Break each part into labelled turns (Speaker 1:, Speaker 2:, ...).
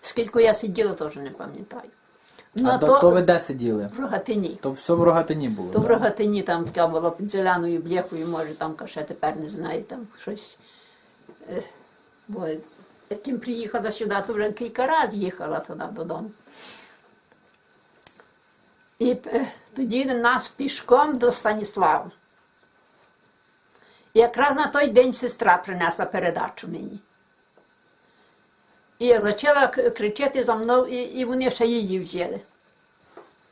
Speaker 1: Скільки я сиділа, теж не пам'ятаю. Ну,
Speaker 2: А то, то ви де сиділи?
Speaker 1: в Рогатині.
Speaker 2: То все в рогатині було.
Speaker 1: То в? Рогатині там така була під зеленою бляхою, може там ще тепер не знаю, там щось. Е, Бо яким приїхала сюди, то вже кілька разів їхала туди додому. І е, тоді нас пішком до Станіслава. І якраз на той день сестра принесла передачу мені. І я почала кричати за мною, і, і вони ще її взяли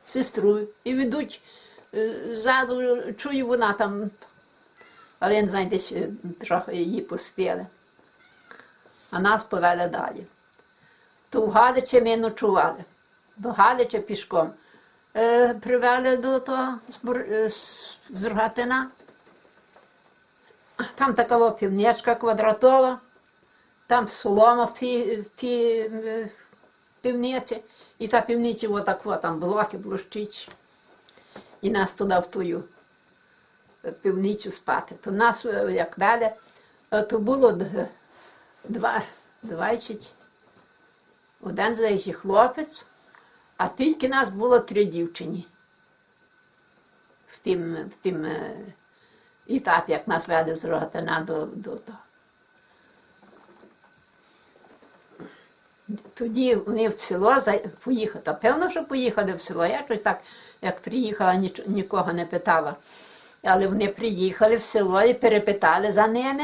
Speaker 1: сестру і ведуть е, ззаду, чую вона там, але я не знаю, десь е, трохи її пустили. А нас повели далі. То в Галичі ми ночували. До Галича пішком. Е, привели до того з, Бур- е, Там така півничка квадратова, там солома в тій, в тій е, півниці, і та півниця отак, там блоки блищить. І нас туди в тую е, півницю спати. То нас, е, як далі, то було два, 20, один здається хлопець, а тільки нас було три дівчині. В тим, в тим етапі, як нас вели з Рогатина до, до того. Тоді вони в село поїхали. Та певно, що поїхали в село. Я щось так, як приїхала, нікого не питала. Але вони приїхали в село і перепитали за ними.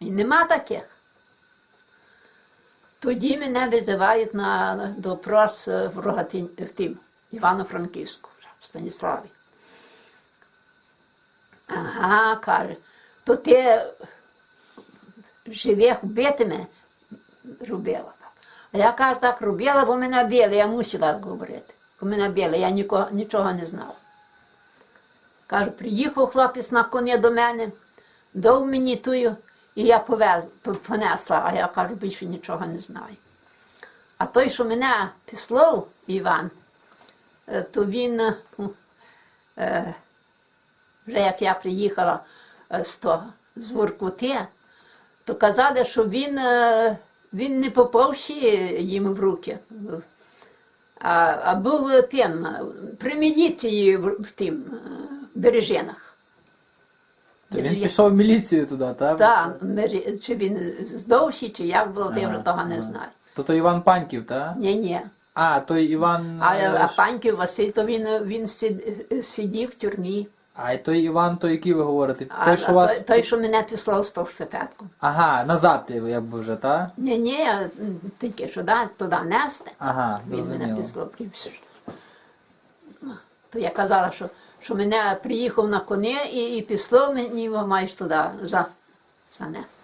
Speaker 1: І нема таких. Тоді мене визивають на допрос в в тим, Івано-Франківську, в Станіславі. Ага, каже, то ти живих битиме робила. А я кажу, так робила, бо мене били, я мусила говорити. Бо мене били, я нікого, нічого не знала. Кажу, приїхав хлопець на коні до мене, дав мені тую, і я повез, понесла, а я кажу, більше нічого не знаю. А той, що мене післав, Іван, е, то він, е, е, вже як я приїхала з того, з Воркути, то казали, що він, він не попав ще їм в руки. А, а був тим, при міліції в, в тим е, бережинах.
Speaker 2: То він пішов в міліцію туди, так?
Speaker 1: Так, чи він здовший, чи як було, то я вже
Speaker 2: Ага,
Speaker 1: того не
Speaker 2: ага.
Speaker 1: знаю.
Speaker 2: То то Іван Паньків, так?
Speaker 1: Ні, ні.
Speaker 2: А, той Іван.
Speaker 1: А,
Speaker 2: е,
Speaker 1: а паньків Василь, то він, він сидів в тюрмі.
Speaker 2: А й той Іван, той, який ви говорите?
Speaker 1: А,
Speaker 2: той, що
Speaker 1: а
Speaker 2: вас.
Speaker 1: той, той, що мене післав з того штепетком.
Speaker 2: Ага, назад ти якби вже, так?
Speaker 1: Ні, ні, я тільки що да, туди нести.
Speaker 2: Ага,
Speaker 1: Він мене післав. при- Ну, То я казала, що, що мене приїхав на коні і, і післав мені, маєш туди за, занести.